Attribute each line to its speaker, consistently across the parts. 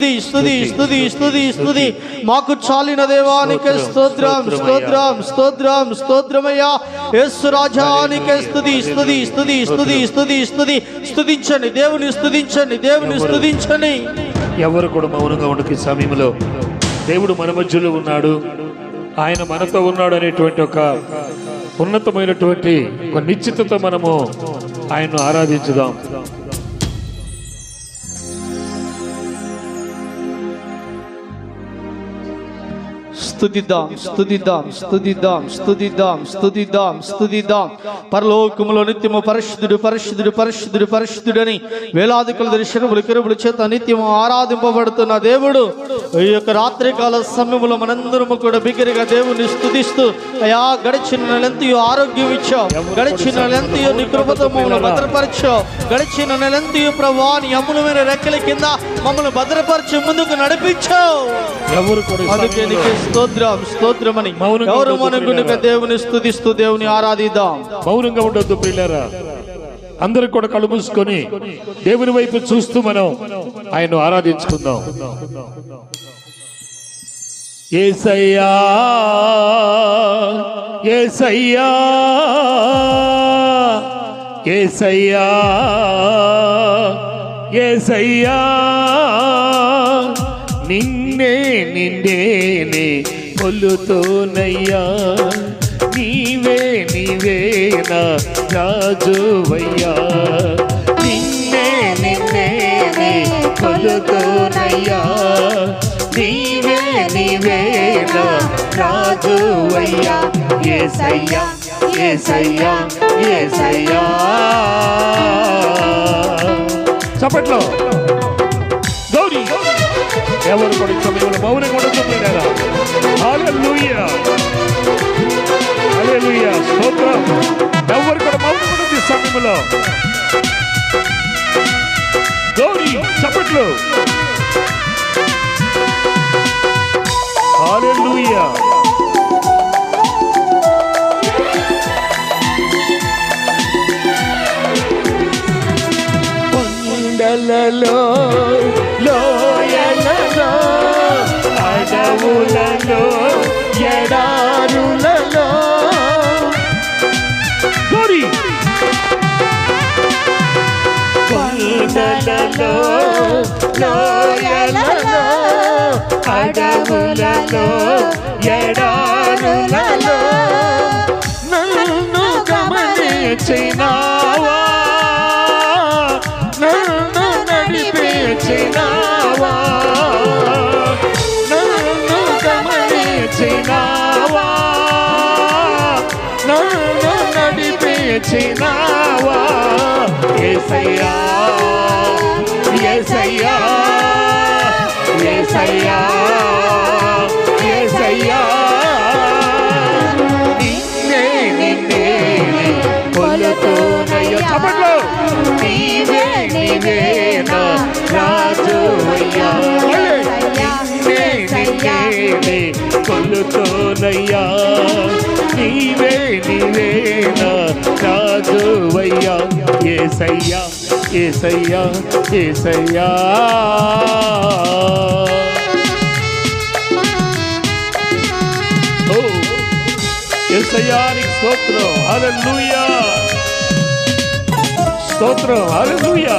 Speaker 1: స్తుతి స్తుతి స్తుతి స్తుతి మాకు చాలిన దేవానికి స్తోత్రం స్తోత్రం స్తోత్రం స్తోత్రమయ్యా. యేసు రాజానికి స్తుతి స్తుతి స్తుతి స్తుతి స్తుతి స్తుతి. స్తుతించండి దేవుని స్తుతించండి దేవుని స్తుతించండి.
Speaker 2: ఎవరు కూడా మౌనంగా ఉండకి సమయంలో. దేవుడు మన మధ్యలో ఉన్నాడు. ఆయన మనతో ఉన్నాడు అనేటువంటి ఒక ఉన్నతమైనటువంటి ఒక నిశ్చితతో మనము ఆయన్ను ఆరాధించుదాం.
Speaker 1: స్తుతిద్దాం స్తుతిద్దాం స్తుతిద్దాం స్తుతిద్దాం స్తుతిద్దాం స్తుతిద్దాం. పరలోకములో నిత్యము పరిశుద్ధుడు పరిశుద్ధుడు పరిశుద్ధుడు పరిశుద్ధుడని వేలాది కొల దర్శనములు కిరువుల చేత నిత్యము ఆరాధింపబడుతున్న దేవుడు ఈ యొక్క రాత్రికాల సమయంలో మనందరము కూడా బిగ్గరగా దేవుని స్తుతిస్తూ అయా గడిచిన నెలంతయు ఆరోగ్యం ఇచ్చావు గడిచిన నెలంతయు నీ కృపతో మమ్మల్ని భద్రపరిచావు గడిచిన నెలంతయు ప్రభా నీ అమ్ములమైన రెక్కల కింద మమ్మల్ని భద్రపరిచి ముందుకు నడిపించావు.
Speaker 2: ఎవరు కూడా ఈ
Speaker 1: అందుకే
Speaker 2: సమయంలో
Speaker 1: నీకు స్తోత్రం స్తోత్రమని. ఎవరు
Speaker 2: ప్రియులారా.
Speaker 1: దేవుని స్తుతిస్తూ దేవుని ఆరాధిద్దాం.
Speaker 2: మౌనంగా ఉండొద్దు పిల్లరా అందరూ కూడా కళ్ళు మూసుకొని దేవుని వైపు చూస్తూ మనం ఆయన్ను ఆరాధించుకుందాం. ఏసయ్యా ఏసయ్యా ఏసయ్యా ఏసయ్యా నిన్నే నిన్నేనే కొలుతోనయ్యా. నీవే నీవే నా రాజువయ్యా. నిన్నే నిన్నేనే కొలుతోనయ్యా. నీవే నీవే నా రాజువయ్యా. ఏసయ్యా ఏసయ్యా ఏసయ్యా. చప్పట్లో. ఎవరు కూడా ఈ మౌన మౌనంగా ఉండకపోయినారా హల్లెలూయా. స్తోత్రం. ఎవరు కూడా మౌన ఉండదు ఈ సమయంలో. గౌరీ చప్పట్లు. హల్లెలూయా. కొండలలో అడవులలో ఎడారులలో. గౌరీ కొండలలో లోయలలో అడవులలో ఎడారులలో. నన్ను గమనించినావా? గమనించినావా నన్ను నడిపించినావా? ఏసయ్యా ఏసయ్యా ఏసయ్యా ఏసయ్యా. కొలుతోనయ్యా నీవే నీవే నా రాజువయ్యా ఏసయ్యా ఏసయ్యా ఏసయ్యా ఓ ఏసయ్యానికి స్తోత్రం హల్లెలూయా స్తోత్రం హల్లెలూయా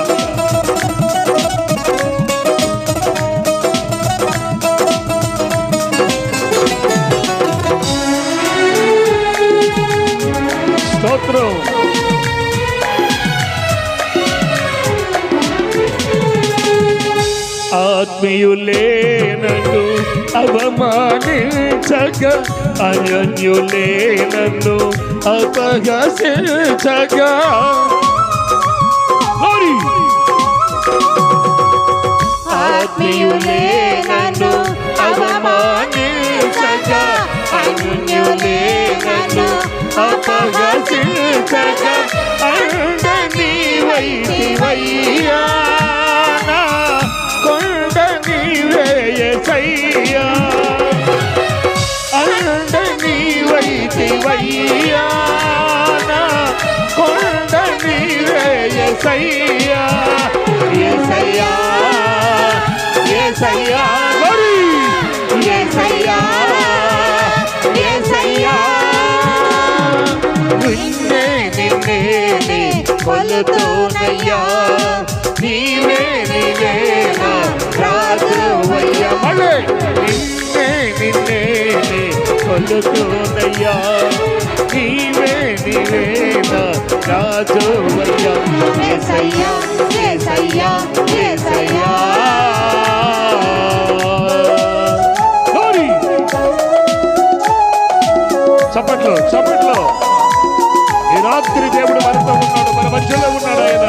Speaker 2: ఆత్మీయులే అవమానించగ అవమానించగా అన్యోన్యులే నన్ను అపహసించగా Glory! ఆత్మీయులే నన్ను అవమానించగా ఎసయ్యానా కొండ నీవే ఎసయ్యా ఎసయ్యా ఎసయ్యా మరి
Speaker 3: ఎసయ్యా ఎసయ్యా
Speaker 2: నిన్నే నిన్నే కొలుతూనయ్యా నీవే నీవే నా రాజువయ్యా మళ్ళీ. నిన్నే నిన్నే కొలుతూనయ్యా రాజువయ్యా
Speaker 3: యేసయ్యా
Speaker 2: చప్పట్లో చప్పట్లో. ఈ రాత్రి దేవుడు మనతో ఉన్నాడు మన మధ్యలో ఉన్నాడు ఆయన.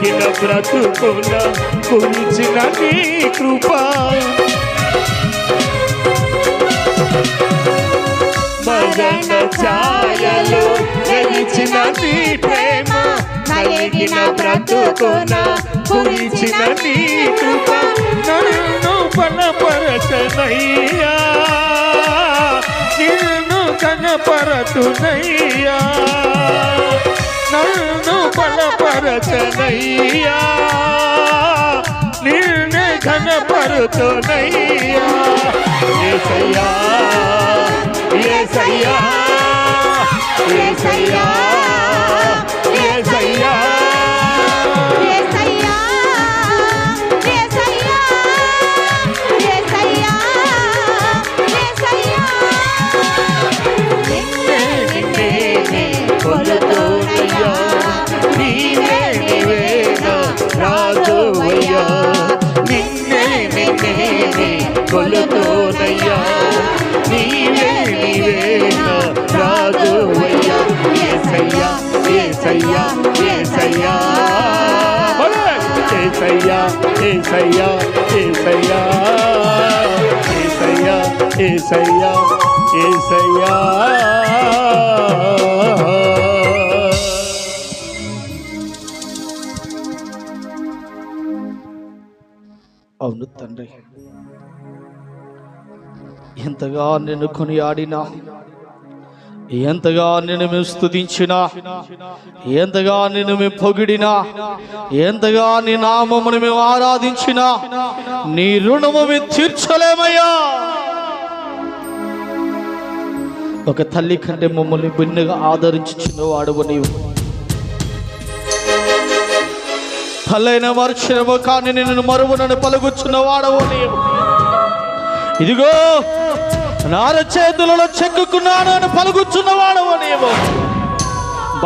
Speaker 2: కలిగిన బ్రతుకుల కురిచిన నీ కృప. మరణ ఛాయలు తెలిసిన నీ ప్రేమ కలిగిన బ్రతుకున కురిచిన నీ కృప. నన్ను బలపరచనయ్యా నిన్ను కనపరతునయ్యా నన్ను
Speaker 3: पल पर तो नैया। निर्णय घन पर तो नैया।
Speaker 2: ये सैया ये सैया ये सैया ये सैया। ఏసయ్యా ఏసయ్యా ఏసయ్యా ఏసయ్యా ఏసయ్యా.
Speaker 1: అవును తండ్రి ఎంతగా నిన్ను కొనియాడినా ఎంతగా నిన్ను మేము స్థుతించినా ఎంతగా నిన్ను మేము పొగిడినా ఎంతగా నీ నామమును మేము ఆరాధించినా నీ రుణము మేము తీర్చలేమయ్యా. ఒక తల్లి కంటే మమ్మల్ని బిన్నగా ఆదరించుచున్న వాడువు నీవు. తల్లైన మరుక్షణము కానీ నిన్ను మరువునని పలుగుచున్న వాడవు నీవు. ఇదిగో నార చేతులలో చెక్కున్నాను అని పలుగుచున్న వాడవు నీవు.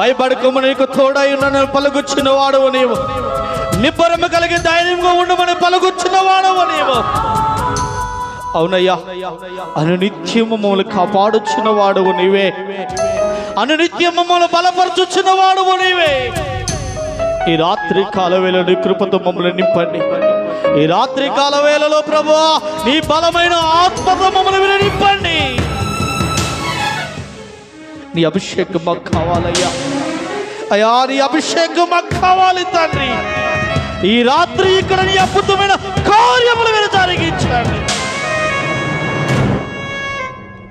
Speaker 1: భయపడకము నీకు తోడై ఉన్నాను పలుగుచున్న వాడవు నీవు. నిబ్బరము కలిగి ధైర్యంగా ఉండమని పలుగుచున్న వాడవు నీవు. అవునయ్యా అనునిత్యం మమ్మల్ని కాపాడుచున్న వాడవు నీవే. అనునిత్యం మమ్మల్ని బలపరచుచున్న వాడవు నీవే. ఈ రాత్రి కాలవేళ నీ కృపతో మమ్మల్ని నింపండి. ఈ రాత్రి కాలవేళలో ప్రభు నీ బలమైన ఆత్మతో మమ్మల్ని నింపండి. నీ అభిషేకం మాకు కావాలయ్యా. అయ్యా నీ అభిషేకం మాకు కావాలి తండ్రి. ఈ రాత్రి ఇక్కడ నీ అద్భుతమైన కార్యములు మీరు జరిగించండి.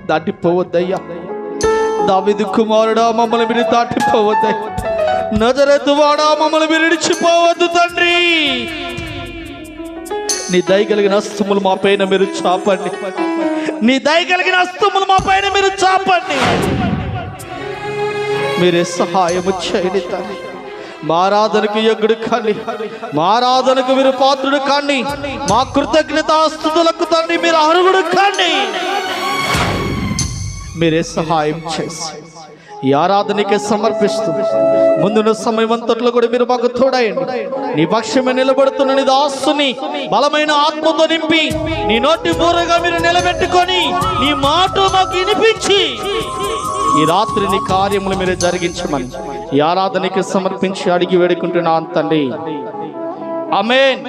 Speaker 1: దాటిపోవద్దయ్యా. దావిదు కుమారుడా మమ్మల్ని మీరు దాటిపోవద్దయ్యా. నజరెత్తు వాడా మమ్మల్ని మీరు విడిచిపోవద్దు తండ్రి. నీ దయ కలిగిన అస్తములు మా పైన మీరు చాపండి. నీ దయ కలిగిన అస్తములు మా పైన మీరు చాపండి. మీరే సహాయము చేయండి తల్లి. మారాధనకు కానీ మారాధనకు మీరు పాత్రుడు కానీ మా కృతజ్ఞతాస్తుతులకు తండ్రి మీరు అర్హుడు కానీ మీరే సహాయం చేసి. ఈ ఆరాధనకే సమర్పిస్తూ ముందున్న సమయం అంతట్లో కూడా మీరు మాకు తోడయండి. నీ పక్షమే నిలబడుతున్న నీ దాసుని బలమైన ఆత్మతో నింపి నీ నోటి బూరగా మీరు నిలబెట్టుకొని నీ మాట మాకు వినిపించి ఈ రాత్రి నీ కార్యములు మీరు జరిగించమని ఈ ఆరాధనకి సమర్పించి అడిగి వేడుకుంటున్నాను తండ్రి. ఆమేన్.